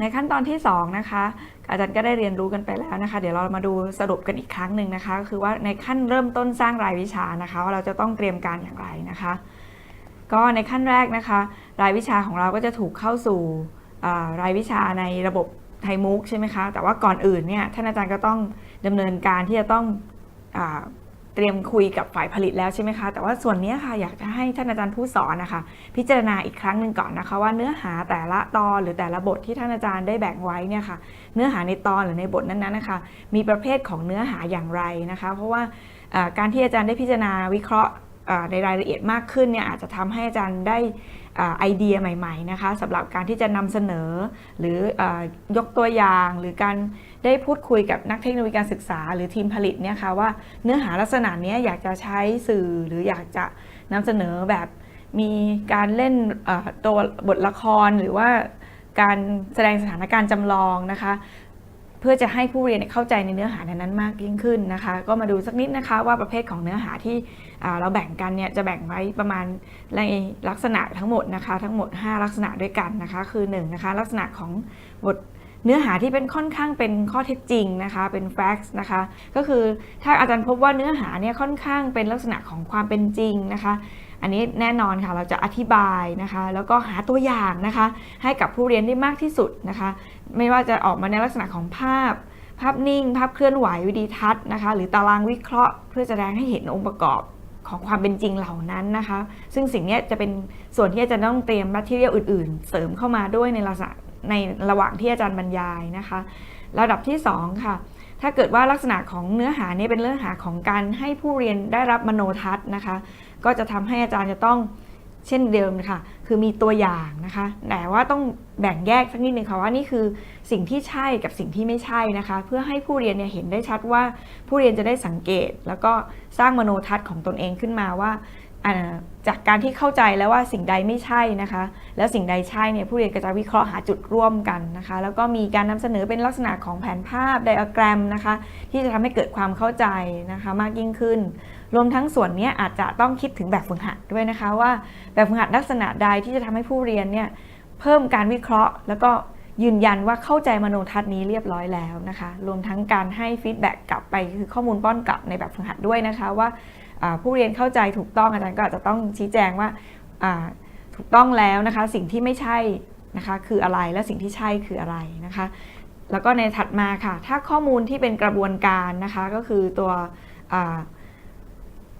ในขั้นตอนที่ 2 นะคะ อาจารย์ก็ได้เรียนรู้กันไปแล้วนะคะ เดี๋ยวเรามาดูสรุปกันอีกครั้งหนึ่งนะคะ ก็คือว่าในขั้นเริ่มต้นสร้างรายวิชานะคะว่าเราจะต้องเตรียมการอย่างไรนะคะ ก็ในขั้นแรกนะคะ รายวิชาของเราก็จะถูกเข้าสู่รายวิชาในระบบไทยมุกใช่ไหมคะ แต่ว่าก่อนอื่นเนี่ยท่านอาจารย์ก็ต้องดำเนินการที่จะต้องอ เตรียมคุยกับฝ่ายผลิตแล้วใช่ไหมคะ แต่ว่าส่วนนี้ค่ะอยากจะให้ท่านอาจารย์ผู้สอนนะคะ พิจารณาอีกครั้งหนึ่งก่อนนะคะ ว่าเนื้อหาแต่ละตอนหรือแต่ละบทที่ท่านอาจารย์ได้แบ่งไว้เนี่ยค่ะ เนื้อหาในตอนหรือในบทนั้นๆนะคะ มีประเภทของเนื้อหาอย่างไรนะคะ เพราะว่าการที่อาจารย์ได้พิจารณาวิเคราะห์ในรายละเอียดมากขึ้นเนี่ยอาจจะทำให้อาจารย์ได้ไอเดียใหม่ๆนะคะสำหรับการที่จะนำเสนอหรืออยกตัวอย่างหรือการ ได้พูดคุยกับนักเทคโนโลยีการศึกษาหรือทีมผลิตเนี่ยค่ะว่าเนื้อหาลักษณะนี้อยากจะใช้สื่อหรืออยากจะนำเสนอแบบมีการเล่นตัวบทละครหรือว่าการแสดงสถานการณ์จำลองนะคะ เพื่อจะให้ผู้เรียนเข้าใจในเนื้อหานั้นมากยิ่งขึ้นนะคะ ก็มาดูสักนิดนะคะว่าประเภทของเนื้อหาที่เราแบ่งกันเนี่ยจะแบ่งไว้ประมาณในลักษณะทั้งหมดนะคะ ทั้งหมด 5 ลักษณะด้วยกันนะคะ คือ1นะคะลักษณะของบท เนื้อหาที่เป็นค่อนข้างเป็นข้อเท็จจริงนะคะ เป็น facts นะคะ ก็คือถ้าอาจารย์พบว่าเนื้อหาเนี่ยค่อนข้างเป็นลักษณะของความเป็นจริงนะคะ อันนี้แน่นอนค่ะเราจะอธิบายนะคะ แล้วก็หาตัวอย่างนะคะ ให้กับผู้เรียนได้มากที่สุดนะคะ ไม่ว่าจะออกมาในลักษณะของภาพ ภาพนิ่ง ภาพเคลื่อนไหววิดีทัศน์นะคะ หรือตารางวิเคราะห์ เพื่อแสดงให้เห็นองค์ประกอบของความเป็นจริงเหล่านั้นนะคะ ซึ่งสิ่งนี้จะเป็นส่วนที่อาจารย์ต้องเตรียม material อื่น ๆ เสริมเข้ามาด้วยในลักษณะ ในระหว่างที่อาจารย์บรรยายนะคะ ระดับที่สองค่ะถ้าเกิดว่าลักษณะของเนื้อหานี้เป็นเนื้อหาของการให้ผู้เรียนได้รับมโนทัศน์นะคะ ก็จะทำให้อาจารย์จะต้องเช่นเดิมค่ะ คือมีตัวอย่างนะคะ แต่ว่าต้องแบ่งแยกสักนิดหนึ่งค่ะว่านี่คือสิ่งที่ใช่กับสิ่งที่ไม่ใช่นะคะ เพื่อให้ผู้เรียนเนี่ยเห็นได้ชัดว่าผู้เรียนจะได้สังเกต แล้วก็สร้างมโนทัศน์ของตนเองขึ้นมาว่า จากการที่เข้าใจแล้วว่าสิ่งใดไม่ใช่นะคะ แล้วสิ่งใดใช่เนี่ยผู้เรียนก็จะวิเคราะห์หาจุดร่วมกันนะคะ แล้วก็มีการนำเสนอเป็นลักษณะของแผนภาพไดอะแกรมนะคะ ที่จะทำให้เกิดความเข้าใจนะคะมากยิ่งขึ้น รวมทั้งส่วนนี้อาจจะต้องคิดถึงแบบฝึกหัดด้วยนะคะว่าแบบฝึกหัดลักษณะใดที่จะทำให้ผู้เรียนเนี่ยเพิ่มการวิเคราะห์ แล้วก็ยืนยันว่าเข้าใจมโนทัศน์นี้เรียบร้อยแล้วนะคะ รวมทั้งการให้ฟีดแบ็กกลับไปคือข้อมูลป้อนกลับในแบบฝึกหัดด้วยนะคะว่า ผู้เรียนเข้าใจถูกต้องอาจารย์ก็อาจจะต้องชี้แจงว่าถูกต้องแล้วนะคะ สิ่งที่ไม่ใช่นะคะคืออะไรและสิ่งที่ใช่คืออะไรนะคะ แล้วก็ในถัดมาค่ะ ถ้าข้อมูลที่เป็นกระบวนการนะคะก็คือตัว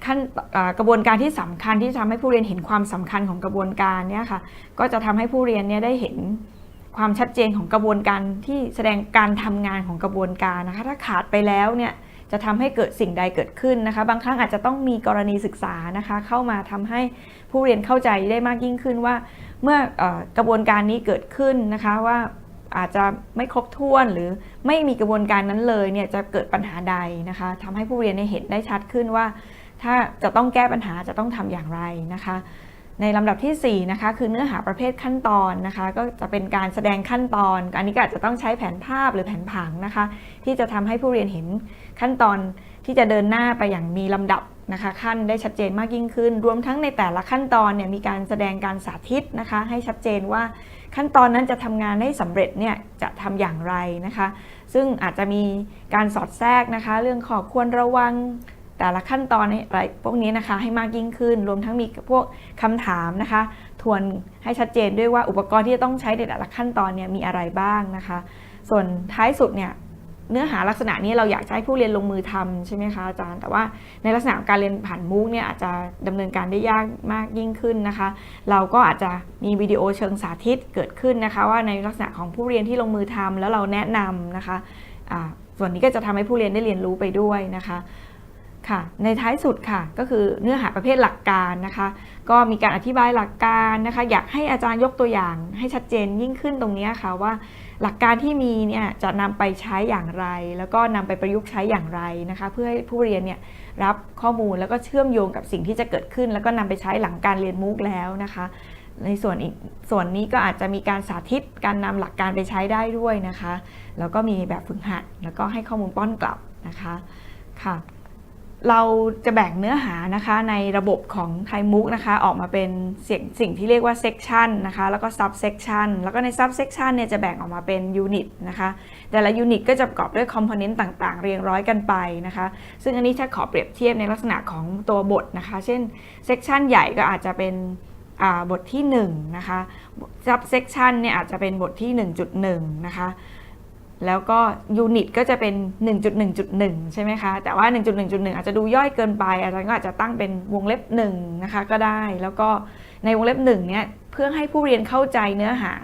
ขั้นกระบวนการที่สำคัญที่ทำให้ผู้เรียนเห็นความสำคัญของกระบวนการเนี่ยค่ะก็จะทำให้ผู้เรียนเนี่ยได้เห็นความชัดเจนของกระบวนการที่แสดงการทำงานของกระบวนการนะคะถ้าขาดไปแล้วเนี่ย จะทำให้เกิดสิ่งใดเกิดขึ้นนะคะ บางครั้งอาจจะต้องมีกรณีศึกษานะคะเข้ามาทำให้ผู้เรียนเข้าใจได้มากยิ่งขึ้นว่า เมื่ออกระบวนการนี้เกิดขึ้นนะคะว่าอาจจะไม่ครบถ้วนหรือไม่มีกระบวนการนั้นเลยเนี่ยจะเกิดปัญหาใดนะคะทำให้ผู้เรียนเนี่ยเห็นได้ชัดขึ้นว่า ถ้าจะต้องแก้ปัญหาจะต้องทำอย่างไรนะคะ ในลำดับที่4นะคะคือเนื้อหาประเภทขั้นตอนนะคะ ก็จะเป็นการแสดงขั้นตอน อันนี้ก็อาจจะต้องใช้แผนภาพหรือแผนผังนะคะ ที่จะทำให้ผู้เรียนเห็นขั้นตอนที่จะเดินหน้าไปอย่างมีลำดับนะคะขั้นได้ชัดเจนมากยิ่งขึ้น รวมทั้งในแต่ละขั้นตอนเนี่ยมีการแสดงการสาธิตนะคะ ให้ชัดเจนว่าขั้นตอนนั้นจะทำงานได้สำเร็จเนี่ยจะทำอย่างไรนะคะ ซึ่งอาจจะมีการสอดแทรกนะคะ เรื่องขอควรระวัง แต่ละขั้นตอนอะไรพวกนี้นะคะให้มากยิ่งขึ้น รวมทั้งมีพวกคำถามนะคะ ทวนให้ชัดเจนด้วยว่าอุปกรณ์ที่จะต้องใช้ในแต่ละขั้นตอนเนี่ยมีอะไรบ้างนะคะ ส่วนท้ายสุดเนี่ยเนื้อหาลักษณะนี้เราอยากให้ผู้เรียนลงมือทำใช่ไหมคะอาจารย์ แต่ว่าในลักษณะการเรียนผ่านมูกเนี่ยอาจจะดำเนินการได้ยากมากยิ่งขึ้นนะคะ เราก็อาจจะมีวิดีโอเชิงสาธิตเกิดขึ้นนะคะ ว่าในลักษณะของผู้เรียนที่ลงมือทำแล้วเราแนะนำนะคะส่วนนี้ก็จะทำให้ผู้เรียนได้เรียนรู้ไปด้วยนะคะ ค่ะ ในท้ายสุดค่ะ ก็คือเนื้อหาประเภทหลักการนะคะ ก็มีการอธิบายหลักการนะคะ อยากให้อาจารย์ยกตัวอย่างให้ชัดเจนยิ่งขึ้นตรงนี้ค่ะว่าหลักการที่มีเนี่ยจะนำไปใช้อย่างไร แล้วก็นำไปประยุกต์ใช้อย่างไรนะคะ เพื่อให้ผู้เรียนเนี่ยรับข้อมูลแล้วก็เชื่อมโยงกับสิ่งที่จะเกิดขึ้น แล้วก็นำไปใช้หลังการเรียนมุกแล้วนะคะ ในส่วนอีกส่วนนี้ก็อาจจะมีการสาธิตการนำหลักการไปใช้ได้ด้วยนะคะ แล้วก็มีแบบฝึกหัด แล้วก็ให้ข้อมูลป้อนกลับนะคะค่ะ เราจะแบ่งเนื้อหานะคะในระบบของไทยมุกนะคะ ออกมาเป็นสิ่งสิ่งที่เรียกว่า section นะคะแล้วก็ sub section แล้วก็ใน sub section เนี่ยจะแบ่งออกมาเป็น unit นะคะแต่ละ unit ก็จะประกอบด้วย component ต่างๆ เรียงร้อยกันไปนะคะ ซึ่งอันนี้ถ้าขอเปรียบเทียบในลักษณะของตัวบทนะคะ เช่น section ใหญ่ก็อาจจะเป็นบทที่1นะคะ sub section เนี่ยอาจจะเป็นบทที่ 1.1 นะคะ แล้วก็ยูนิตก็จะเป็น 1.1.1 ใช่ไหมคะ แต่ว่า 1.1.1 อาจจะดูย่อยเกินไป อาจารย์ก็อาจจะตั้งเป็นวงเล็บ1นะคะก็ได้ แล้วก็ในวงเล็บ1เนี่ยเพื่อให้ผู้เรียนเข้าใจเนื้อหา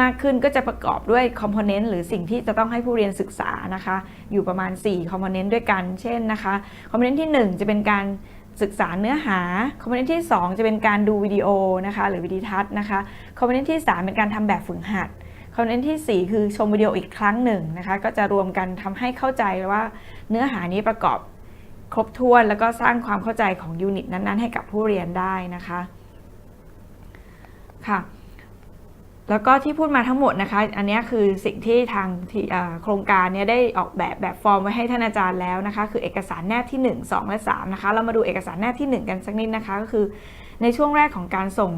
มากขึ้นก็จะประกอบด้วยคอมโพเนนต์หรือสิ่งที่จะต้องให้ผู้เรียนศึกษานะคะ อยู่ประมาณ 4 คอมโพเนนต์ด้วยกัน เช่นนะคะ คอมโพเนนต์ที่ 1 จะเป็นการศึกษาเนื้อหา คอมโพเนนต์ที่ 2 จะเป็นการดูวิดีโอนะคะ หรือวิดีทัศน์นะคะ คอมโพเนนต์ที่ 3 เป็นการทำแบบฝึกหัด คอมเนนต์ที่ 4 คือชมวิดีโออีกครั้งหนึ่งนะคะ ก็จะรวมกันทำให้เข้าใจว่าเนื้อหานี้ประกอบครบถ้วน แล้วก็สร้างความเข้าใจของยูนิตนั้นๆ ให้กับผู้เรียนได้นะคะค่ะแล้วก็ที่พูดมาทั้งหมดนะคะ อันนี้คือสิ่งที่ทางทโครงการเนี้ได้ออกแบบแบบฟอร์มไว้ให้ท่านอาจารย์แล้วนะคะ คือเอกสารแนบที่ 1 2 และ 3 นะคะ เรามาดูเอกสารแนบที่ 1 กันสักนิดนะคะ ก็คือ ในช่วงแรกของการส่ง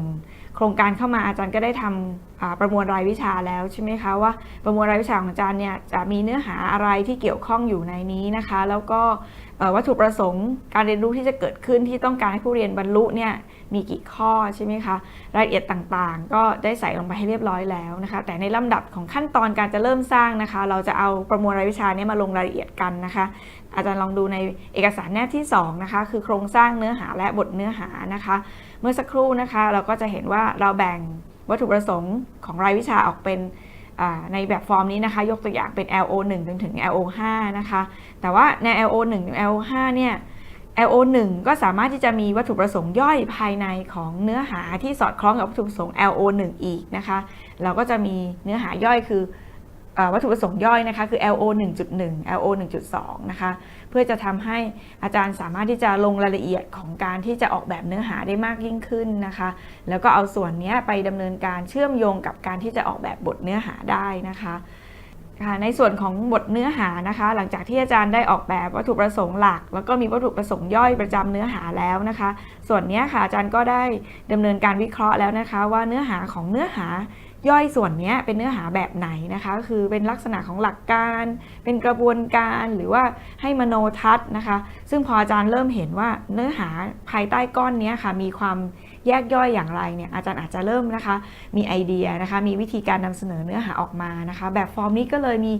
โครงการเข้ามาอาจารย์ก็ได้ทำอ่าประมวลรายวิชาแล้วใช่ไหมคะว่าประมวลรายวิชาของอาจารย์เนี่ยจะมีเนื้อหาอะไรที่เกี่ยวข้องอยู่ในนี้นะคะ แล้วก็วัตถุประสงค์การเรียนรู้ที่จะเกิดขึ้นที่ต้องการให้ผู้เรียนบรรลุเนี่ยมีกี่ข้อใช่ไหมคะรายละเอียดต่างๆ ก็ได้ใส่ลงไปให้เรียบร้อยแล้วนะคะ แต่ในลำดับของขั้นตอนการจะเริ่มสร้างนะคะ เราจะเอาประมวลรายวิชาเนี้มาลงรายละเอียดกันนะคะ อาจารย์ลองดูในเอกสารแนบที่2นะคะคือโครงสร้างเนื้อหาและบทเนื้อหานะคะ เมื่อสักครู่นะคะเราก็จะเห็นว่าเราแบ่งวัตถุประสงค์ของรายวิชาออกเป็นในแบบฟอร์มนี้นะคะ ยกตัวอย่างเป็น LO 1จนถึง LO 5นะคะ แต่ว่าใน LO 1ถึง LO 5เนี่ย LO 1ก็สามารถที่จะมีวัตถุประสงค์ย่อยภายในของเนื้อหาที่สอดคล้องกับวัตถุประสงค์ LO 1อีกนะคะ เราก็จะมีเนื้อหาย่อยคือ วัตถุประสงค์ย่อยนะคะคือ LO 1.1 LO 1.2 นะคะ เพื่อจะทำให้อาจารย์สามารถที่จะลงรายละเอียดของการที่จะออกแบบเนื้อหาได้มากยิ่งขึ้นนะคะ แล้วก็เอาส่วนนี้ไปดำเนินการเชื่อมโยงกับการที่จะออกแบบบทเนื้อหาได้นะคะในส่วนของบทเนื้อหานะคะ หลังจากที่อาจารย์ได้ออกแบบวัตถุประสงค์หลัก แล้วก็มีวัตถุประสงค์ย่อยประจำเนื้อหาแล้วนะคะ ส่วนนี้ค่ะอาจารย์ก็ได้ดำเนินการวิเคราะห์แล้วนะคะ ว่าเนื้อหาของเนื้อหา ย่อยส่วนนี้เป็นเนื้อหาแบบไหนนะคะก็คือเป็นลักษณะของหลักการ เป็นกระบวนการหรือว่าให้มโนทัศน์นะคะ ซึ่งพออาจารย์เริ่มเห็นว่าเนื้อหาภายใต้ก้อนนี้ค่ะมีความแยกย่อยอย่างไรเนี่ยอาจารย์อาจจะเริ่มนะคะ มีไอเดียนะคะ มีวิธีการนำเสนอเนื้อหาออกมานะคะ แบบฟอร์มนี้ก็เลยมี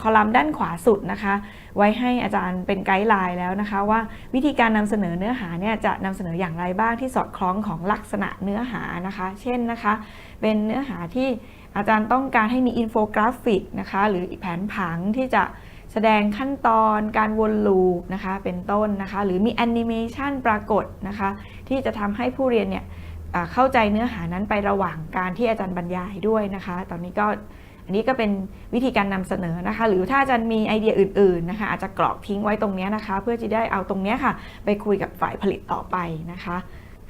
คอลัมน์ด้านขวาสุดนะคะ ไว้ให้อาจารย์เป็นไกด์ไลน์แล้วนะคะ ว่าวิธีการนำเสนอเนื้อหาเนี่ยจะนำเสนออย่างไรบ้างที่สอดคล้องของลักษณะเนื้อหานะคะ เช่นนะคะ เป็นเนื้อหาที่อาจารย์ต้องการให้มีอินโฟกราฟิกนะคะ หรือแผนผังที่จะแสดงขั้นตอนการวนลูปนะคะ เป็นต้นนะคะ หรือมีแอนิเมชันปรากฏนะคะ ที่จะทำให้ผู้เรียนเนี่ยเข้าใจเนื้อหานั้นไประหว่างการที่อาจารย์บรรยายด้วยนะคะ ตอนนี้ก็ อันนี้ก็เป็นวิธีการนำเสนอนะคะ หรือถ้าอาจารย์มีไอเดียอื่นๆนะคะ อาจจะกรอกทิ้งไว้ตรงนี้นะคะ เพื่อจะได้เอาตรงนี้ค่ะ ไปคุยกับฝ่ายผลิตต่อไปนะคะ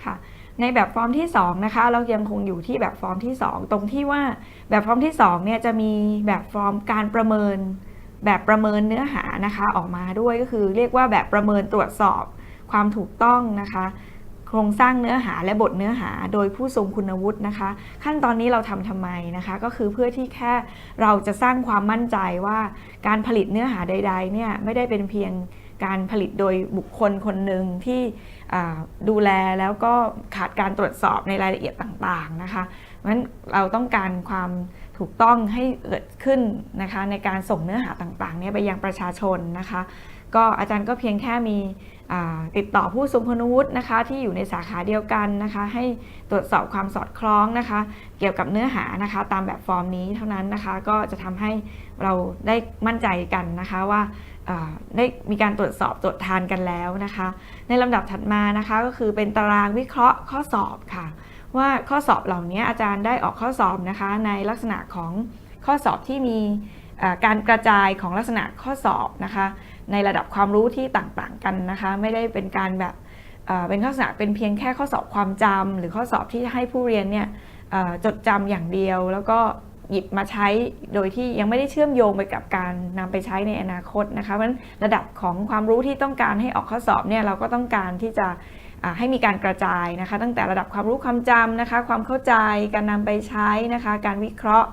ค่ะในแบบฟอร์มที่2นะคะเรายังคงอยู่ที่แบบฟอร์มที่ 2 ตรงที่ว่าแบบฟอร์มที่2เนี่ยจะมีแบบฟอร์มการประเมิน แบบประเมินเนื้อหานะคะออกมาด้วยก็คือเรียกว่าแบบประเมินตรวจสอบความถูกต้องนะคะ โครงสร้างเนื้อหาและบทเนื้อหาโดยผู้ทรงคุณวุฒินะคะ ขั้นตอนนี้เราทำทำไมนะคะ ก็คือเพื่อที่แค่เราจะสร้างความมั่นใจว่าการผลิตเนื้อหาใดๆเนี่ยไม่ได้เป็นเพียงการผลิตโดยบุคคลคนหนึ่งที่ดูแลแล้วก็ขาดการตรวจสอบในรายละเอียดต่างๆนะคะเพราะฉะนั้นเราต้องการความถูกต้องให้เกิดขึ้นนะคะในการส่งเนื้อหาต่างๆเนี่ยไปยังประชาชนนะคะ ก็อาจารย์ก็เพียงแค่มีติดต่อผู้ทรงคุณวุฒินะคะที่อยู่ในสาขาเดียวกันนะคะ ให้ตรวจสอบความสอดคล้องนะคะ เกี่ยวกับเนื้อหานะคะ ตามแบบฟอร์มนี้เท่านั้นนะคะ ก็จะทำให้เราได้มั่นใจกันนะคะว่าได้มีการตรวจสอบตรวจทานกันแล้วนะคะ ในลำดับถัดมานะคะก็คือเป็นตารางวิเคราะห์ข้อสอบค่ะ ว่าข้อสอบเหล่านี้อาจารย์ได้ออกข้อสอบนะคะ ในลักษณะของข้อสอบที่มีการกระจายของลักษณะข้อสอบนะคะ ในระดับความรู้ที่ต่างๆกันนะคะ ไม่ได้เป็นการแบบเป็นข้อสอบเป็นเพียงแค่ข้อสอบความจำหรือข้อสอบที่ให้ผู้เรียนเนี่ยจดจำอย่างเดียว แล้วก็หยิบมาใช้โดยที่ยังไม่ได้เชื่อมโยงไปกับการนำไปใช้ในอนาคตนะคะเพราะฉะนั้นระดับของความรู้ที่ต้องการให้ออกข้อสอบเนี่ยเราก็ต้องการที่จะให้มีการกระจายนะคะ ตั้งแต่ระดับความรู้ความจำนะคะ ความเข้าใจการนำไปใช้นะคะ การวิเคราะห์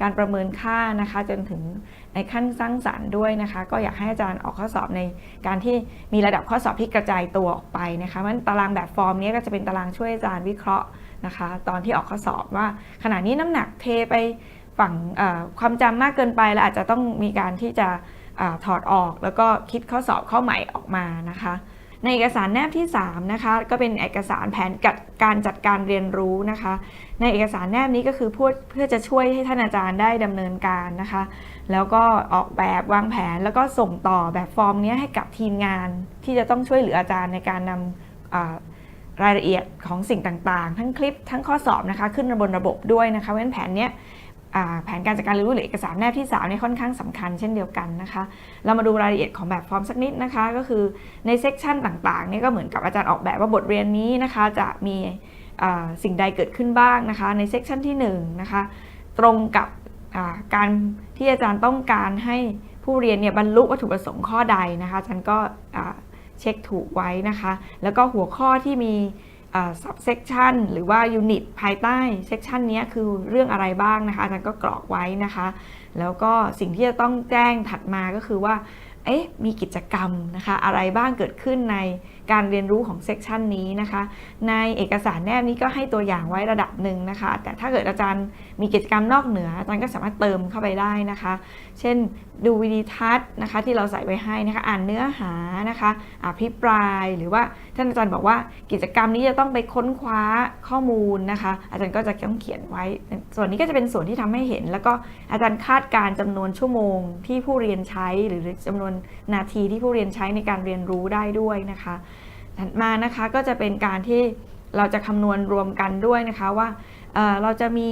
การประเมินค่านะคะ จนถึง ในขั้นสร้างสรรค์ด้วยนะคะ ก็อยากให้อาจารย์ออกข้อสอบในการที่มีระดับข้อสอบที่กระจายตัวออกไปนะคะเพราะฉะนั้นตารางแบบฟอร์มนี้ก็จะเป็นตารางช่วยอาจารย์วิเคราะห์นะคะ ตอนที่ออกข้อสอบว่า ขณะนี้น้ำหนักเทไปฝั่งความจำมากเกินไปแล้วอาจจะต้องมีการที่จะอถอดออกแล้วก็คิดข้อสอบข้อใหม่ออกมานะคะในเอกสารแนบที่3นะคะก็เป็นเอกสารแผนการจัดการเรียนรู้นะคะ ในเอกสารแนบนี้ก็คือพื่อเพื่อจะช่วยให้ท่านอาจารย์ได้ดำเนินการนะคะ แล้วก็ออกแบบวางแผนแล้วก็ส่งต่อแบบฟอร์มนี้ให้กับทีมงาน ที่จะต้องช่วยเหลืออาจารย์ในการนำรายละเอียดของสิ่งต่างๆ ทั้งคลิปทั้งข้อสอบนะคะขึ้นบนระบบด้วยนะคะเพราะฉะนั้นแผนนี้แผนการจัดการเรียนรู้หรือเอกสารแนบที่3เนี่ยค่อนข้างสำคัญเช่นเดียวกันนะคะ เรามาดูรายละเอียดของแบบฟอร์มสักนิดนะคะ ก็คือในเซกชันต่างๆเนี่ยก็เหมือนกับอาจารย์ออกแบบว่าบทเรียนนี้นะคะ จะมีสิ่งใดเกิดขึ้นบ้างนะคะ ในเซกชันที่1นะคะตรงกับ การที่อาจารย์ต้องการให้ผู้เรียนเนี่ยบรรลุวัตถุประสงค์ข้อใดนะคะอาจารย์ก็เช็คถูกไว้นะคะ แล้วก็หัวข้อที่มีซับเซกชันหรือว่ายูนิตภายใต้เซกชันนี้คือเรื่องอะไรบ้างนะคะอาจารย์ก็กรอกไว้นะคะ แล้วก็สิ่งที่จะต้องแจ้งถัดมาก็คือว่า เอ๊ะ มีกิจกรรมนะคะ อะไรบ้างเกิดขึ้นใน การเรียนรู้ของเซกชันนี้นะคะ ในเอกสารแนบนี้ก็ให้ตัวอย่างไว้ระดับหนึ่งนะคะ แต่ถ้าเกิดอาจารย์มีกิจกรรมนอกเหนืออาจารย์ก็สามารถเติมเข้าไปได้นะคะ เช่นดูวิดีทัศน์นะคะที่เราใส่ไว้ให้นะคะอ่านเนื้อหานะคะอภิปรายหรือว่าท่านอาจารย์บอกว่ากิจกรรมนี้จะต้องไปค้นคว้าข้อมูลนะคะ อาจารย์ก็จะต้องเขียนไว้ ส่วนนี้ก็จะเป็นส่วนที่ทำให้เห็น แล้วก็อาจารย์คาดการณ์จำนวนชั่วโมงที่ผู้เรียนใช้ หรือจำนวนนาทีที่ผู้เรียนใช้ในการเรียนรู้ได้ด้วยนะคะ ถัดมานะคะก็จะเป็นการที่เราจะคำนวณรวมกันด้วยนะคะว่าเเราจะมี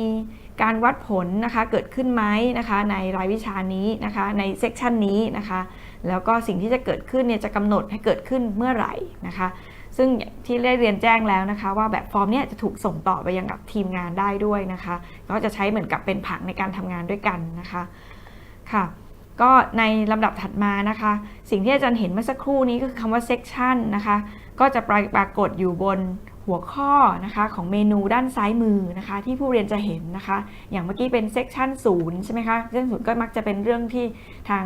การวัดผลนะคะเกิดขึ้นไหมนะคะในรายวิชานี้นะคะในเซกชันนี้นะคะแล้วก็สิ่งที่จะเกิดขึ้นเนี่ยจะกำหนดให้เกิดขึ้นเมื่อไหร่นะคะซึ่งอย่างที่ได้เรียนแจ้งแล้วนะคะ ว่าแบบฟอร์มเนี่ยจะถูกส่งต่อไปยังกับทีมงานได้ด้วยนะคะ ก็จะใช้เหมือนกับเป็นผังในการทำงานด้วยกันนะคะค่ะก็ในลำดับถัดมานะคะ สิ่งที่อาจารย์เห็นเมื่อสักครู่นี้ก็คือคำว่า section นะคะ ก็จะปรากฏอยู่บนหัวข้อนะคะของเมนูด้านซ้ายมือนะคะ ที่ผู้เรียนจะเห็นนะคะ อย่างเมื่อกี้เป็น section 0ใช่ไหมคะ section 0ก็มักจะเป็นเรื่องที่ทาง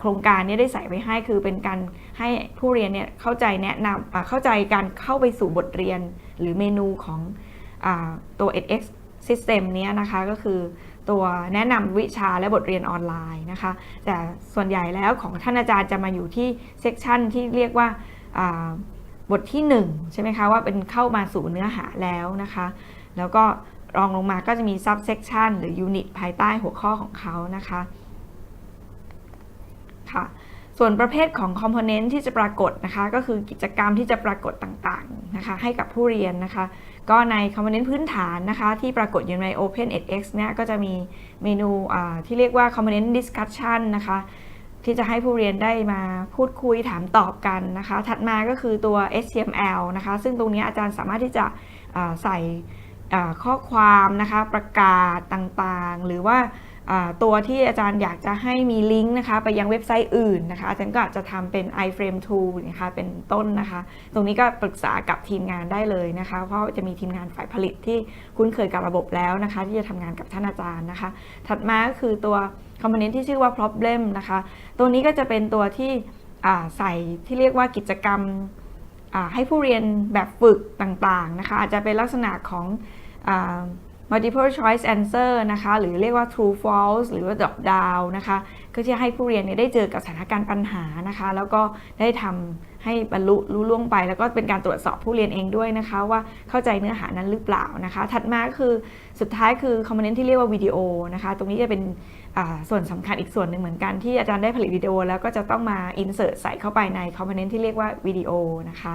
โครงการนี้ได้ใส่ไว้ให้คือเป็นการให้ผู้เรียนเนี่ยเข้าใจแนะนำเข้าใจการเข้าไปสู่บทเรียนหรือเมนูของอตัว edX system เนี้ยนะคะก็คือตัวแนะนำวิชาและบทเรียนออนไลน์นะคะ แต่ส่วนใหญ่แล้วของท่านอาจารย์จะมาอยู่ที่เซกชันที่เรียกว่า บทที่1ใช่ไหมคะว่าเป็นเข้ามาสู่เนื้อหาแล้วนะคะ แล้วก็รองลงมาก็จะมี sub section หรือ unit ภายใต้หัวข้อของเขานะคะค่ะส่วนประเภทของ component ที่จะปรากฏนะคะก็คือกิจกรรมที่จะปรากฏต่างๆนะคะให้กับผู้เรียนนะคะ ก็ใน component พื้นฐานนะคะที่ปรากฏอยู่ใน Open edX เนี่ยก็จะมีเมนูที่เรียกว่า component discussion นะคะ ที่จะให้ผู้เรียนได้มาพูดคุยถามตอบกันนะคะ ถัดมาก็คือตัว HTML นะคะ ซึ่งตรงนี้อาจารย์สามารถที่จะใส่ข้อความนะคะประกาศต่างๆ หรือว่า ตัวที่อาจารย์อยากจะให้มีลิงก์นะคะไปยังเว็บไซต์อื่นนะคะอาจารย์ก็อาจจะทำเป็น iframe 2นะคะเป็นต้นนะคะ ตรงนี้ก็ปรึกษากับทีมงานได้เลยนะคะ เพราะจะมีทีมงานฝ่ายผลิตที่คุ้นเคยกับระบบแล้วนะคะ ที่จะทำงานกับท่านอาจารย์นะคะ ถัดมาก็คือตัว component ที่ชื่อว่า problem นะคะ ตัวนี้ก็จะเป็นตัวที่ใส่ที่เรียกว่ากิจกรรมให้ผู้เรียนแบบฝึกต่างๆนะคะ อาจจะเป็นลักษณะของ multiple choice answer นะคะ หรือเรียกว่า true false หรือว่า drop down นะคะ ก็จะให้ผู้เรียนเนี่ยได้เจอกับสถานการณ์ปัญหานะคะ แล้วก็ได้ทำให้บรรลุรู้ล่วงไป แล้วก็เป็นการตรวจสอบผู้เรียนเองด้วยนะคะ ว่าเข้าใจเนื้อหานั้นหรือเปล่านะคะ ถัดมาคือสุดท้ายคือคอมโพเนนต์ที่เรียกว่าวิดีโอนะคะ ตรงนี้จะเป็นส่วนสำคัญอีกส่วนหนึ่งเหมือนกันที่อาจารย์ได้ผลิตวิดีโอ แล้วก็จะต้องมา insert ใส่เข้าไปในคอมโพเนนต์ที่เรียกว่าวิดีโอนะคะ